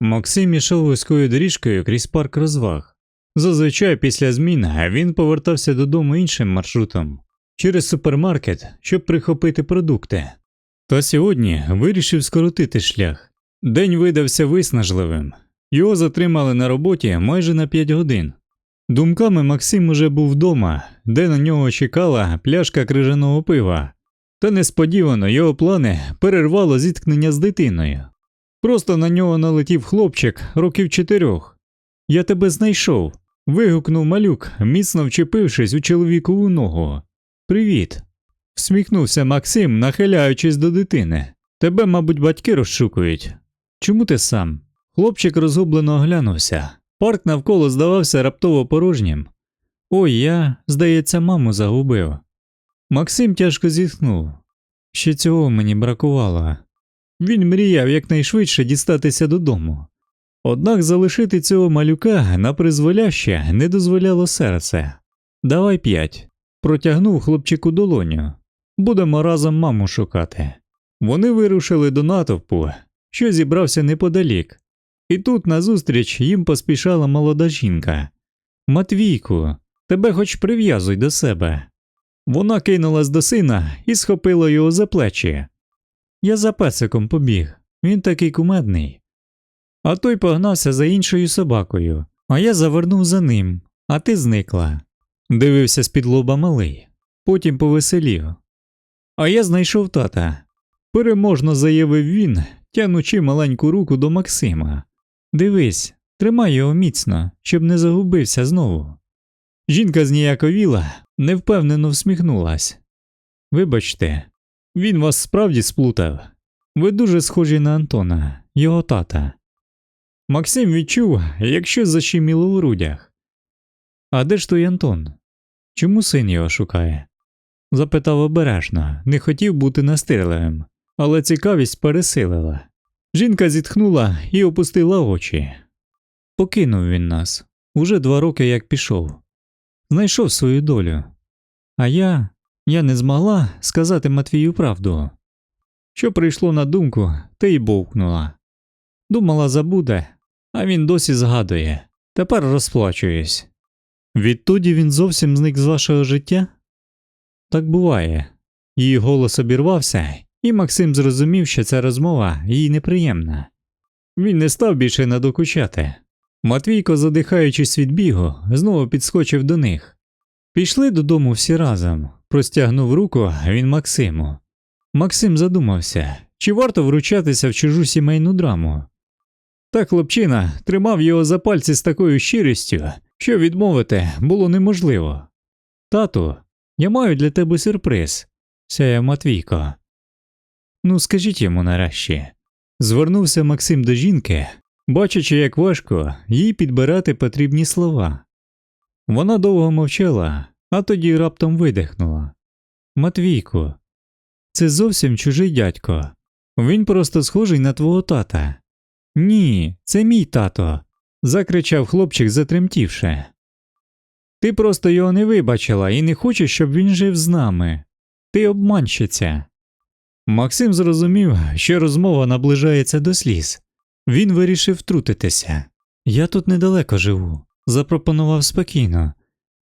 Максим ішов вузькою доріжкою крізь парк розваг. Зазвичай після змін він повертався додому іншим маршрутом через супермаркет, щоб прихопити продукти. Та сьогодні вирішив скоротити шлях. День видався виснажливим. Його затримали на роботі майже на 5 годин. Думками Максим уже був вдома, де на нього чекала пляшка крижаного пива. Та несподівано його плани перервало зіткнення з дитиною. Просто на нього налетів хлопчик років чотирьох. Я тебе знайшов. вигукнув малюк, міцно вчепившись у чоловікову ногу. Привіт. всміхнувся Максим, нахиляючись до дитини. Тебе, мабуть, батьки розшукують. Чому ти сам? Хлопчик розгублено оглянувся. Парк навколо здавався раптово порожнім. Ой, я, здається, маму загубив. Максим тяжко зітхнув. Ще цього мені бракувало. Він мріяв якнайшвидше дістатися додому. Однак залишити цього малюка на призволяще не дозволяло серце. Давай п'ять. Протягнув хлопчику долоню. Будемо разом маму шукати. Вони вирушили до натовпу, що зібрався неподалік. І тут назустріч їм поспішала молода жінка. Матвійку, тебе хоч прив'язуй до себе. Вона кинулась до сина і схопила його за плечі. Я за песиком побіг, він такий кумедний. А той погнався за іншою собакою, а я завернув за ним, а ти зникла. Дивився з-під лоба малий, потім повеселів. А я знайшов тата. Переможно заявив він, тянучи маленьку руку до Максима. Дивись, тримай його міцно, щоб не загубився знову. Жінка зніяковіла, невпевнено всміхнулась. Вибачте, він вас справді сплутав. Ви дуже схожі на Антона, його тата. Максим відчув, як щось защеміло в грудях. А де ж той Антон? Чому син його шукає? запитав обережно, не хотів бути настирливим, але цікавість пересилила. Жінка зітхнула і опустила очі. Покинув він нас уже два роки як пішов. Знайшов свою долю. А я, я не змогла сказати Матвію правду. Що прийшло на думку, те й бовкнула. Думала, забуде, а він досі згадує. Тепер розплачуюсь. Відтоді він зовсім зник з вашого життя? Так буває. Її голос обірвався, і Максим зрозумів, що ця розмова їй неприємна. Він не став більше надокучати. Матвійко, задихаючись від бігу, знову підскочив до них. Пішли додому всі разом, простягнув руку він Максиму. Максим задумався, чи варто вручатися в чужу сімейну драму. Та хлопчина тримав його за пальці з такою щирістю, що відмовити було неможливо. Тату, я маю для тебе сюрприз, сяяв Матвійко. Ну, скажіть йому нарешті. Звернувся Максим до жінки, бачачи, як важко їй підбирати потрібні слова. Вона довго мовчала, а тоді раптом видихнула. Матвійку, це зовсім чужий дядько. Він просто схожий на твого тата. Ні, це мій тато. закричав хлопчик, затремтівши. Ти просто його не вибачила і не хочеш, щоб він жив з нами. Ти обманщиця. Максим зрозумів, що розмова наближається до сліз. Він вирішив втрутитися. Я тут недалеко живу, запропонував спокійно.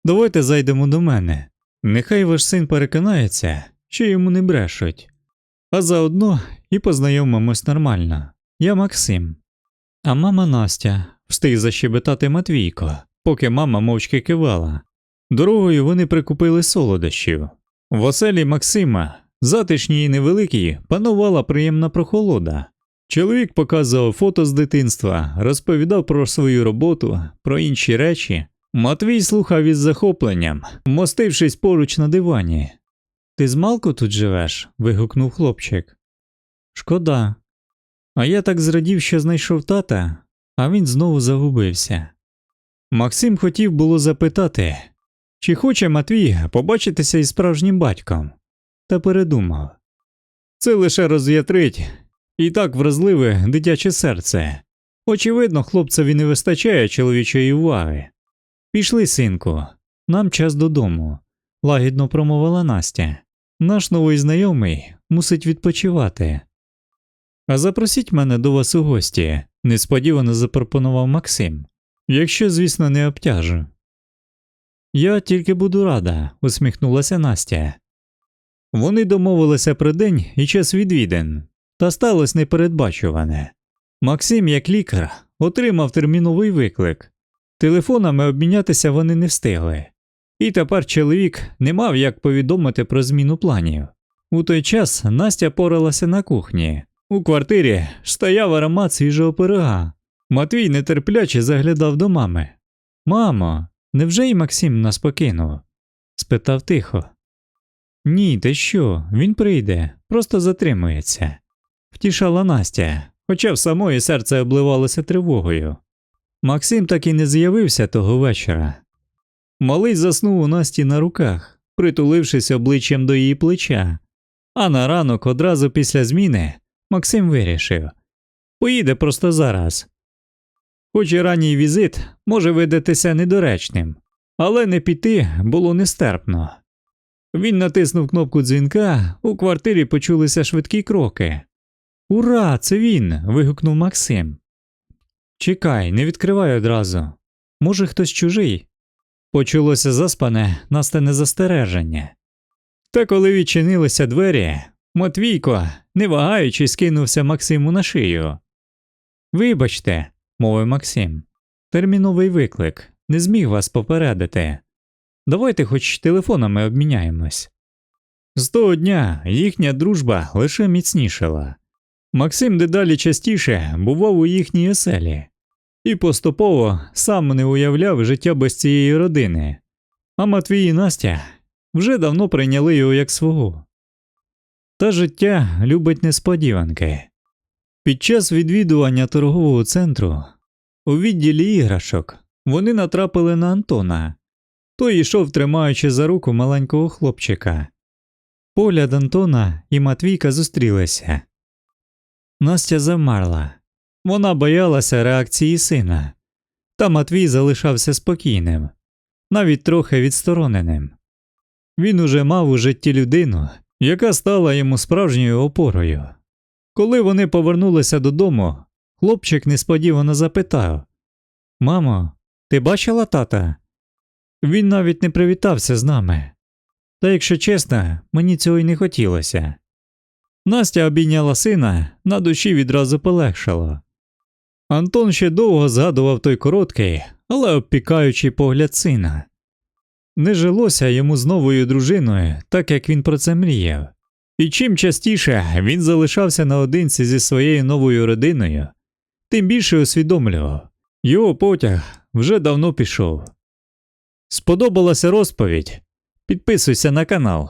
Давайте зайдемо до мене. Нехай ваш син переконається, що йому не брешуть. А заодно і познайомимось нормально. Я Максим. А мама Настя встиг защебетати Матвійко, поки мама мовчки кивала. Дорогою вони прикупили солодощів. В оселі Максима, затишній і невеликій, панувала приємна прохолода. Чоловік показував фото з дитинства, розповідав про свою роботу, про інші речі. Матвій слухав із захопленням, мостившись поруч на дивані. Ти з Малку тут живеш? вигукнув хлопчик. Шкода. А я так зрадів, що знайшов тата, а він знову загубився. Максим хотів було запитати, чи хоче Матвій побачитися із справжнім батьком, та передумав. Це лише роз'ятрить і так вразливе дитяче серце. Очевидно, хлопцеві не вистачає чоловічої уваги. Пішли, синку, нам час додому, лагідно промовила Настя. Наш новий знайомий мусить відпочивати. А запросіть мене до вас у гості, несподівано запропонував Максим. Якщо, звісно, не обтяжу. Я тільки буду рада, усміхнулася Настя. Вони домовилися про день і час відвідин, та сталося непередбачуване. Максим, як лікар, отримав терміновий виклик. Телефонами обмінятися вони не встигли. І тепер чоловік не мав як повідомити про зміну планів. У той час Настя поралася на кухні. У квартирі стояв аромат свіжого пирога. Матвій нетерпляче заглядав до мами. Мамо, невже і Максим нас покинув? спитав тихо. Ні, ти що, він прийде, просто затримується, втішала Настя, хоча в самої серце обливалося тривогою. Максим так і не з'явився того вечора. Малий заснув у Насті на руках, притулившись обличчям до її плеча, а на ранок одразу після зміни Максим вирішив поїде просто зараз. Хоч і ранній візит може видатися недоречним, але не піти було нестерпно. Він натиснув кнопку дзвінка, у квартирі почулися швидкі кроки. Ура, це він. вигукнув Максим. Чекай, не відкривай одразу. Може, хтось чужий. Почулося заспане настане застереження. Та коли відчинилися двері, Матвійко, не вагаючись, кинувся Максиму на шию. Вибачте, мовив Максим, терміновий виклик, не зміг вас попередити. Давайте хоч телефонами обміняємось. З того дня їхня дружба лише міцнішала. Максим дедалі частіше бував у їхній оселі і поступово сам не уявляв життя без цієї родини, а Матвій і Настя вже давно прийняли його як свого. Та життя любить несподіванки. Під час відвідування торгового центру у відділі іграшок вони натрапили на Антона. Той йшов, тримаючи за руку маленького хлопчика. Погляд Антона і Матвійка зустрілися. Настя замерла. Вона боялася реакції сина, та Матвій залишався спокійним, навіть трохи відстороненим. Він уже мав у житті людину, яка стала йому справжньою опорою. Коли вони повернулися додому, хлопчик несподівано запитав Мамо, ти бачила тата? Він навіть не привітався з нами. Та, якщо чесно, мені цього й не хотілося. Настя обійняла сина, на душі відразу полегшало. Антон ще довго згадував той короткий, але обпікаючий погляд сина. Не жилося йому з новою дружиною, так як він про це мріяв. І чим частіше він залишався наодинці зі своєю новою родиною, тим більше усвідомлював його потяг вже давно пішов. Сподобалася розповідь? Підписуйся на канал,